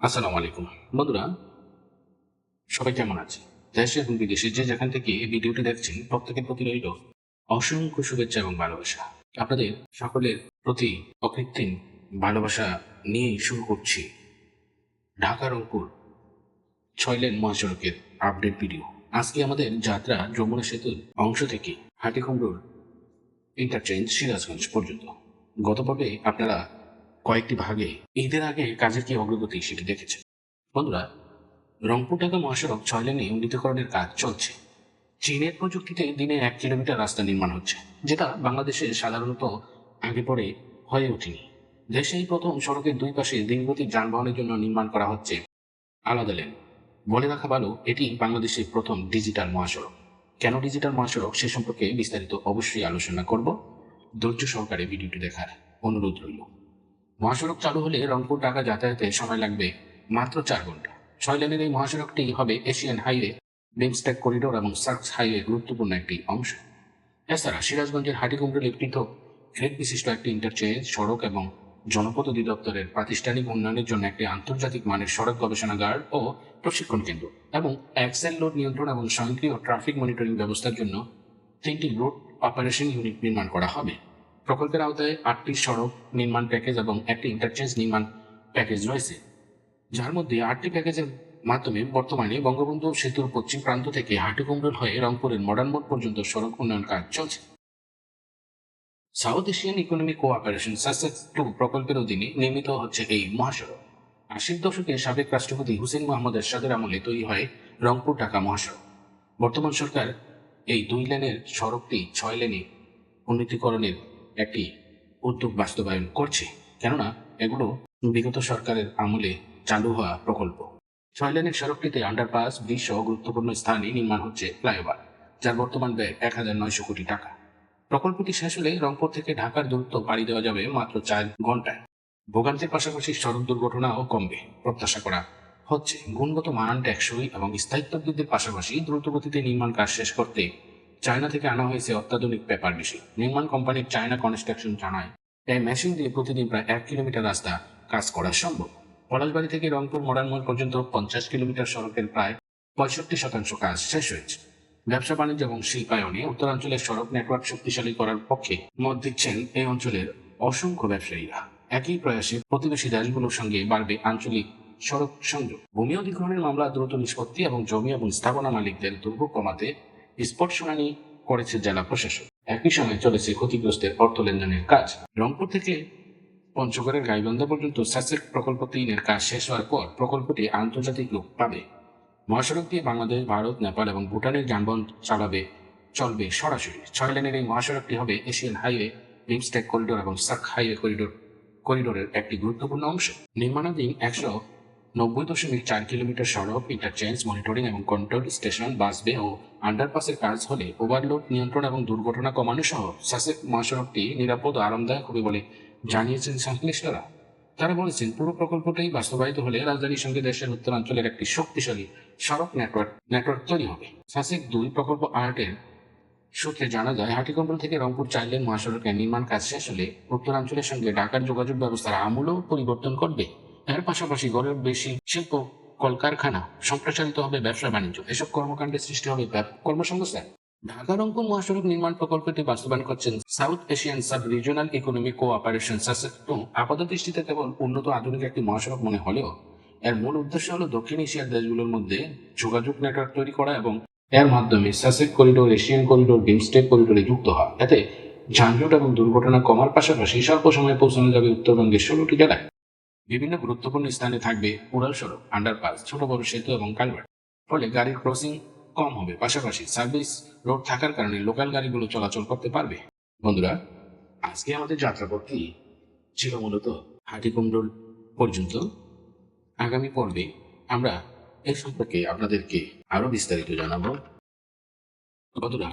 আসসালামু আলাইকুম বন্ধুরা, সবাই কেমন আছে দেশে এবং বিদেশে যে যেখান থেকে এই ভিডিওটি দেখছেন, প্রত্যেকের প্রতি রইল অসংখ্য শুভেচ্ছা এবং ভালোবাসা। আপনাদের সকলের প্রতি অকৃত্রিম ভালোবাসা নিয়েই শুরু করছি ঢাকা রংপুর ছয় লেন মহাসড়কের আপডেট ভিডিও। আজকে আমাদের যাত্রা যমুনা সেতুর অংশ থেকে হাটিকুমড়োর ইন্টারচেঞ্জ সিরাজগঞ্জ পর্যন্ত। গত পর্বে আপনারা কয়েকটি ভাগে। ঈদের আগে কাজের কি অগ্রগতি সেটি দেখেছে। বন্ধুরা, রংপুর ঢাকা মহাসড়ক ছয় লেনে উন্নীতকরণের কাজ চলছে। চীনের প্রযুক্তিতে দিনে এক কিলোমিটার রাস্তা নির্মাণ হচ্ছে, যেটা বাংলাদেশে সাধারণত আগে পরে হয়ে ওঠেনি। দেশেই প্রথম সড়কের দুই পাশে দীর্ঘতির যানবাহনের জন্য নির্মাণ করা হচ্ছে আলাদা লেন। বলে রাখা ভালো, এটি বাংলাদেশের প্রথম ডিজিটাল মহাসড়ক। কেন ডিজিটাল মহাসড়ক সে সম্পর্কে বিস্তারিত অবশ্যই আলোচনা করব। ধৈর্য সহকারে ভিডিওটি দেখার অনুরোধ রইল। মহাসড়ক চালু হলে রংপুর ঢাকা যাতায়াতে সময় লাগবে মাত্র চার ঘণ্টা। ছয় লেনের এই মহাসড়কটি হবে এশিয়ান হাইওয়ে, বিমস্টেক করিডোর এবং সার্কস হাইওয়ে গুরুত্বপূর্ণ একটি অংশ। এছাড়া সিরাজগঞ্জের হাটিকুমড়ের পৃথক গ্রেড বিশিষ্ট একটি ইন্টারচেঞ্জ, সড়ক এবং জনপদ অধিদপ্তরের প্রাতিষ্ঠানিক উন্নয়নের জন্য একটি আন্তর্জাতিক মানের সড়ক গবেষণাগার ও প্রশিক্ষণ কেন্দ্র এবং অ্যাক্সেল লোড নিয়ন্ত্রণ এবং স্বয়ংক্রিয় ট্রাফিক মনিটরিং ব্যবস্থার জন্য তিনটি রোড অপারেশন ইউনিট নির্মাণ করা হবে। প্রকল্পের আওতায় আটটি সড়ক নির্মাণ প্যাকেজ এবং একটি ইন্টারচেঞ্জ নির্মাণ প্যাকেজ রয়েছে। যার মধ্যে আটটি প্যাকেজের মাধ্যমে বর্তমানে বঙ্গবন্ধু সেতুর পশ্চিম প্রান্ত থেকে হাটিকুমরুল হয়ে রংপুরের মডার্ন মোড় পর্যন্ত সড়ক উন্নয়ন কাজ চলছে। সাউথ এশিয়ান ইকোনমিক কোঅপারেশন সাসেক্স টু প্রকল্পের অধীনে নির্মিত হচ্ছে এই মহাসড়ক। আশির দশকে সাবেক রাষ্ট্রপতি হুসেন মোহাম্মদ এরশাদের আমলে তৈরি হয় রংপুর ঢাকা মহাসড়ক। বর্তমান সরকার এই দুই লেনের সড়কটি ছয় লেনে উন্নীতকরণের একটি উদ্যোগ বাস্তবায়ন করছে, কেননা এগুলো বিগত সরকারের আমলে চালু হওয়া প্রকল্প। ছয় লেনের সড়কটিতে আন্ডারপাস ব্রিজ সহ গুরুত্বপূর্ণ স্থানে নির্মাণ হচ্ছে ফ্লাইওভার, যার বর্তমান ব্যয় এক হাজার নয়শো কোটি টাকা। প্রকল্পটি শেষ হলে রংপুর থেকে ঢাকার দূরত্ব পাড়ি দেওয়া যাবে মাত্র চার ঘন্টায়। ভোগান্তির পাশাপাশি সড়ক দুর্ঘটনাও কমবে, প্রত্যাশা করা হচ্ছে। গুণগত মান টেকসই এবং স্থায়িত্ব বৃদ্ধির পাশাপাশি দ্রুতগতিতে নির্মাণ কাজ শেষ করতে চায়না থেকে আনা হয়েছে অত্যাধুনিক পেপার মেশিন। নির্মাণ কোম্পানির চায়না কনস্ট্রাকশন জানায়, এই মেশিন দিয়ে প্রতিদিন প্রায় এক কিলোমিটার রাস্তা কাজ করা সম্ভব। পলাশবাড়ি থেকে রংপুর মডার্ন মোড় পর্যন্ত পঞ্চাশ কিলোমিটার সড়কের প্রায় পঁয়ষট্টি শতাংশ কাজ শেষ হয়েছে। ব্যবসা বাণিজ্য এবং শিল্পায়নে উত্তরাঞ্চলের সড়ক নেটওয়ার্ক শক্তিশালী করার পক্ষে মত দিচ্ছেন এই অঞ্চলের অসংখ্য ব্যবসায়ীরা। একই প্রয়াসে প্রতিবেশী দেশগুলোর সঙ্গে বাড়বে আঞ্চলিক সড়ক সংযোগ। ভূমি অধিগ্রহণের মামলা, দ্রুত নিষ্পত্তি এবং জমি এবং স্থাপনা মালিকদের দুর্ভোগ কমাতে স্পট শুনানি করেছে জেলা প্রশাসন একই সময় চলেছে ক্ষতিগ্রস্তের অর্থ লেনদেনের কাজ। রংপুর থেকে পঞ্চগড়ের গাইবান্ধা পর্যন্ত সাসেক প্রকল্প তিনের কাজ শেষ হওয়ার পর প্রকল্পটি আন্তর্জাতিক রূপ পাবে। মহাসড়ক দিয়ে বাংলাদেশ, ভারত, নেপাল এবং ভুটানের যানবাহন চালাবে, চলবে সরাসরি। ছয় লেনের এই মহাসড়কটি হবে এশিয়ান হাইওয়ে, বিমস্টেক করিডোর এবং সাক হাইওয়ে করিডোর, করিডোরের একটি গুরুত্বপূর্ণ অংশ। নির্মাণাধীন একশো নব্বই দশমিক চার কিলোমিটার সড়ক ইন্টারচেঞ্জ মনিটরিং এবং কন্ট্রোল স্টেশন বাসবে ও আন্ডারপাসের কাজ হলে ওভারলোড নিয়ন্ত্রণ এবং দুর্ঘটনা কমানো সহ সাসেক মহাসড়কটি নিরাপদ আরামদায়ক হবে বলে জানিয়েছেন সংশ্লিষ্টরা। তারা বলেছেন, পুরো প্রকল্পটাই বাস্তবায়িত হলে রাজধানীর সঙ্গে দেশের উত্তরাঞ্চলের একটি শক্তিশালী সড়ক নেটওয়ার্ক নেটওয়ার্ক তৈরি হবে। সাসেক দুই প্রকল্প আর্টের সূত্রে জানা যায়, হাটিকম্বল থেকে রংপুর চার লেন মহাসড়কের নির্মাণ কাজ শেষ হলে উত্তরাঞ্চলের সঙ্গে ঢাকার যোগাযোগ ব্যবস্থার আমূল পরিবর্তন করবে এর পাশাপাশি গড়ের বেশি শিল্প, কলকারখানা সম্প্রসারিত হবে ব্যবসা বাণিজ্য। এসব কর্মকাণ্ডের সৃষ্টি হবে কর্মসংস্থান। ঢাকা রংপুর মহাসড়ক নির্মাণ প্রকল্পটি বাস্তবায়ন করছেন South Asian Sub Regional Economic Cooperation আপাত দৃষ্টিতে কেবল উন্নত আধুনিক একটি মহাসড়ক মনে হলেও এর মূল উদ্দেশ্য হলো দক্ষিণ এশিয়ার দেশগুলোর মধ্যে যোগাযোগ নেটওয়ার্ক তৈরি করা এবং এর মাধ্যমে SASEC corridor, Asian corridor BIMSTEC করিডোরে যুক্ত হওয়া। এতে যানজট এবং দুর্ঘটনা কমার পাশাপাশি স্বল্প সময়ে পৌঁছানো যাবে উত্তরবঙ্গের ষোলোটি জেলায়। বিভিন্ন গুরুত্বপূর্ণ স্থানে থাকবে উড়াল সড়ক আন্ডারপাস ছোট বড় সেতু এবং কালভার্ট ফলে গাড়ির ক্রসিং কম হবে, পাশাপাশি সার্ভিস রোড থাকার কারণে লোকাল গাড়িগুলো চলাচল করতে পারবে। বন্ধুরা, আজকে আমাদের যাত্রাপথটি ছিল মূলত হাটিকুমরুল পর্যন্ত। আগামী পর্বে আমরা এই সম্পর্কে আপনাদেরকে আরও বিস্তারিত জানাব। বন্ধুরা,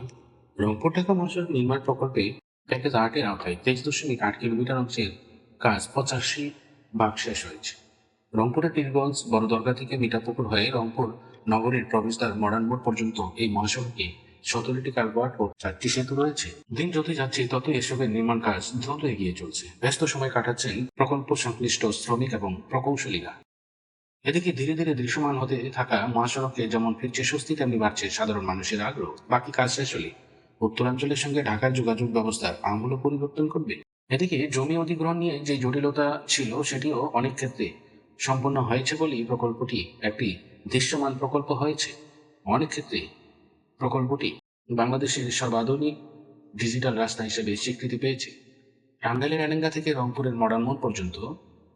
রংপুর ঢাকা মহাসড়ক নির্মাণ প্রকল্পে প্যাকেজ আটের আওতায় তেইশ দশমিক আট কিলোমিটার অংশের কাজ পঁচাশি ভাগ শেষ হয়েছে। রংপুরের পীরগঞ্জ বড় দরগা থেকে মিঠাপুকুর হয়ে রংপুর নগরীর প্রবেশদ্বার মডার্ন মোড় পর্যন্ত এই মহাসড়কে সতেরোটি কালভার্ট ও চারটি সেতু রয়েছে। দিন যত যাচ্ছে, ততই এসবের নির্মাণ কাজ দ্রুত এগিয়ে চলছে। ব্যস্ত সময় কাটাচ্ছেন প্রকল্প সংশ্লিষ্ট শ্রমিক এবং প্রকৌশলীরা। এদিকে ধীরে ধীরে দৃশ্যমান হতে থাকা মহাসড়কে যেমন ফিরছে স্বস্তি, তেমনি বাড়ছে সাধারণ মানুষের আগ্রহ। বাকি কাজ শেষ হলে উত্তরাঞ্চলের সঙ্গে ঢাকার যোগাযোগ ব্যবস্থার আমূল পরিবর্তন করবে। এদিকে জমি অধিগ্রহণ নিয়ে যে জটিলতা ছিল সেটিও অনেক ক্ষেত্রে সম্পন্ন হয়েছে বলেই প্রকল্পটি একটি দৃশ্যমান প্রকল্প হয়েছে। অনেক ক্ষেত্রে প্রকল্পটি বাংলাদেশের সর্বাধুনিক ডিজিটাল রাস্তা হিসেবে স্বীকৃতি পেয়েছে। টাঙ্গাইলের এলেঙ্গা থেকে রংপুরের মডার্ন মোড় পর্যন্ত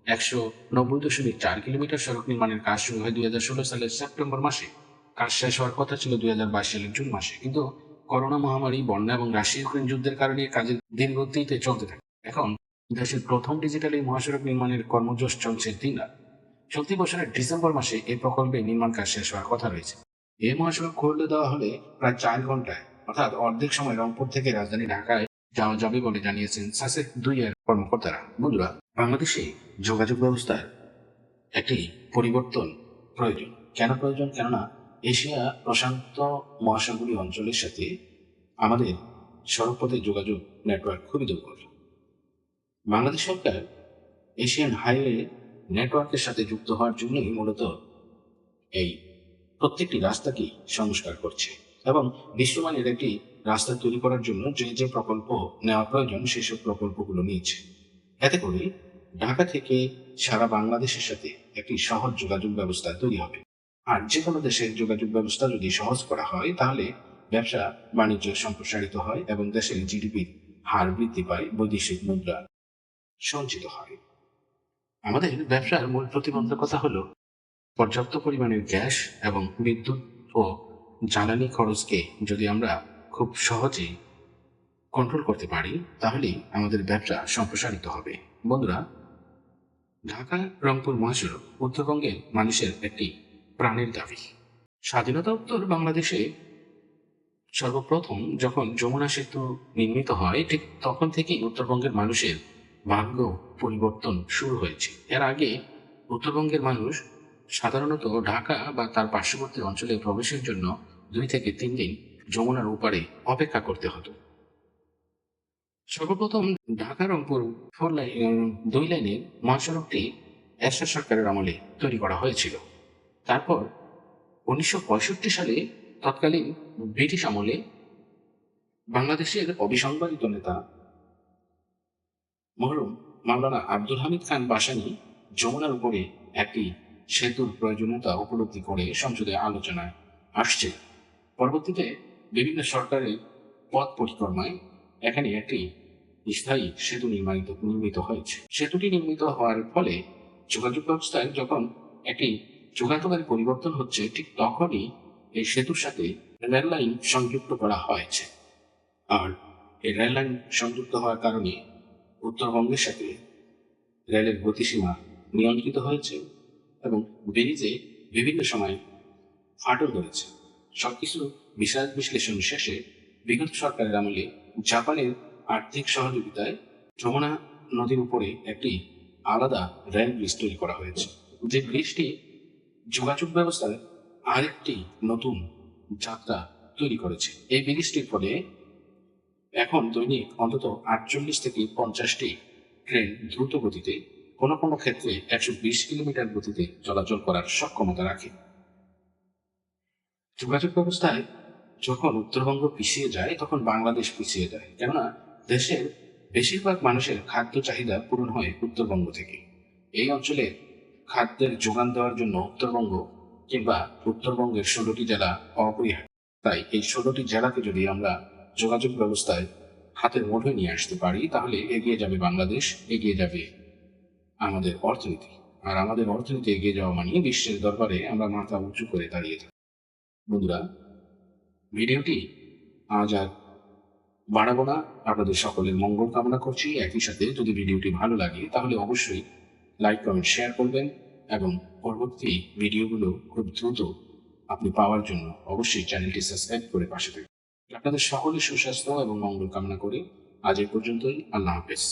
একশো নব্বই দশমিক চার কিলোমিটার সড়ক নির্মাণের কাজ শুরু হয় দুই হাজার ষোলো সালের সেপ্টেম্বর মাসে। কাজ শেষ হওয়ার কথা ছিল দুই হাজার বাইশ সালের জুন মাসে। কিন্তু করোনা মহামারী, বন্যা এবং রাশিয়া ইউক্রেন যুদ্ধের কারণে কাজের ধীরগতিতে চলতে থাকে। এখন দেশের প্রথম ডিজিটাল এই মহাসড়ক নির্মাণের কর্মযোশ চলছে রাত। চলতি বছরের ডিসেম্বর মাসে এই প্রকল্পে নির্মাণ কাজ শেষ হওয়ার কথা রয়েছে। এই মহাসড়ক খুলে দেওয়া হলে প্রায় চার ঘন্টায় অর্থাৎ অর্ধেক সময় রংপুর থেকে রাজধানী ঢাকায় যাওয়া যাবে বলে জানিয়েছেন সাসেক দুই এর কর্মকর্তারা। বন্ধুরা, বাংলাদেশে যোগাযোগ ব্যবস্থার একটি পরিবর্তন প্রয়োজন। কেন প্রয়োজন? কেননা এশিয়া প্রশান্ত মহাসাগরীয় অঞ্চলের সাথে আমাদের সড়কপথে যোগাযোগ নেটওয়ার্ক খুবই দুর্বল। বাংলাদেশ সরকার এশিয়ান হাইওয়ে নেটওয়ার্কের সাথে যুক্ত হওয়ার জন্যই মূলত এই প্রত্যেকটি রাস্তাকেই সংস্কার করছে এবং বিশ্বমানের একটি রাস্তা তৈরি করার জন্য যে যে প্রকল্প নেওয়া প্রয়োজন সেসব প্রকল্পগুলো নিয়েছে। এতে করে ঢাকা থেকে সারা বাংলাদেশের সাথে একটি সহজ যোগাযোগ ব্যবস্থা তৈরি হবে। আর যে কোনো দেশের যোগাযোগ ব্যবস্থা যদি সহজ করা হয়, তাহলে ব্যবসা বাণিজ্য সম্প্রসারিত হয় এবং দেশের জিডিপির হার বৃদ্ধি পায় বৈদেশিক মুদ্রা সঞ্চিত হয়। আমাদের ব্যবসার মূল প্রতিবন্ধকতা হলো, পর্যাপ্ত পরিমাণে গ্যাস এবং বিদ্যুৎ ও জ্বালানি খরচকে যদি আমরা খুব সহজেই কন্ট্রোল করতে পারি, তাহলেই আমাদের ব্যবসা সম্প্রসারিত হবে। বন্ধুরা, ঢাকা, রংপুর, মহাসড়ক উত্তরবঙ্গের মানুষের একটি প্রাণের দাবি। স্বাধীনতা উত্তর বাংলাদেশে সর্বপ্রথম যখন যমুনা সেতু নির্মিত হয়, ঠিক তখন থেকেই উত্তরবঙ্গের মানুষের ভাগ্য পরিবর্তন শুরু হয়েছে। এর আগে উত্তরবঙ্গের মানুষ সাধারণত ঢাকা বা তার পার্শ্ববর্তী অঞ্চলে প্রবেশের জন্য দুই থেকে তিন দিন যমুনার উপারে অপেক্ষা করতে হতো। সর্বপ্রথম ঢাকা, রংপুর, ফোর লাইন দুই লাইনের মহাসড়কটি এরশাদ সরকারের আমলে তৈরি করা হয়েছিল। তারপর উনিশশো পঁয়ষট্টি সালে তৎকালীন ব্রিটিশ আমলে বাংলাদেশের অবিসংবাদিত নেতা মরহুম মাওলানা আব্দুল হামিদ খান বাসানি যমুনার উপরে একটি সেতুর প্রয়োজনীয়তা উপলব্ধি করে সংসদে আলোচনায় আসছে। পরবর্তীতে বিভিন্ন সরকারের পথ পরিক্রমায় এখানে একটি স্থায়ী সেতু নির্মাণিত, নির্মিত হয়েছে। সেতুটি নির্মিত হওয়ার ফলে যোগাযোগ ব্যবস্থায় যখন একটি যোগাযোগের পরিবর্তন হচ্ছে, ঠিক তখনই এই সেতুর সাথে রেললাইন সংযুক্ত করা হয়েছে। আর এই রেললাইন সংযুক্ত হওয়ার কারণে উত্তরবঙ্গের সাথে রেলের গতিসীমা নিয়ন্ত্রিত হয়েছে এবং ব্রিজে বিভিন্ন সময় ফাটল ধরেছে। সবকিছু বিশাল বিশ্লেষণ শেষে বিগত সরকারের আমলে জাপানের আর্থিক সহযোগিতায় যমুনা নদীর উপরে একটি আলাদা রেল ব্রিজ তৈরি করা হয়েছে। যে ব্রিজটি যোগাযোগ ব্যবস্থায় আরেকটি নতুন যাত্রা তৈরি করেছে। এই ব্রিজটির ফলে এখন দৈনিক অন্তত আটচল্লিশ থেকে পঞ্চাশটি ট্রেন দ্রুত গতিতে কোনো কোনো ক্ষেত্রে একশো বিশ কিলোমিটার গতিতে চলাচল করার সক্ষমতা রাখে। যোগাযোগ ব্যবস্থায় যখন উত্তরবঙ্গ পিছিয়ে যায়, তখন বাংলাদেশ পিছিয়ে যায়। কেননা, দেশের বেশিরভাগ মানুষের খাদ্য চাহিদা পূরণ হয় উত্তরবঙ্গ থেকে। এই অঞ্চলে খাদ্যের যোগান দেওয়ার জন্য উত্তরবঙ্গ কিংবা উত্তরবঙ্গের ষোলোটি জেলা অপরিহার্য। তাই এই ষোলোটি জেলাকে যদি আমরা যোগাযোগ ব্যবস্থায় হাতের মুঠোয় নিয়ে আসতে পারি, তাহলে এগিয়ে যাবে বাংলাদেশ, এগিয়ে যাবে আমাদের অর্থনীতি। আর আমাদের অর্থনীতি এগিয়ে যাওয়া মানে বিশ্বের দরবারে আমরা মাথা উঁচু করে দাঁড়িয়ে থাকি। বন্ধুরা, ভিডিওটি আজ আর বাড়াবো না। আপনাদের সকলের মঙ্গল কামনা করছি। একই সাথে যদি ভিডিওটি ভালো লাগে, তাহলে অবশ্যই লাইক, কমেন্ট, শেয়ার করবেন এবং পরবর্তী ভিডিওগুলো খুব দ্রুত আপনি পাওয়ার জন্য অবশ্যই চ্যানেলটি সাবস্ক্রাইব করে পাশে থাকবেন। আপনাদের সকলের সুস্বাস্থ্য এবং মঙ্গল কামনা করি। আজ এ পর্যন্তই। আল্লাহ হাফেজ।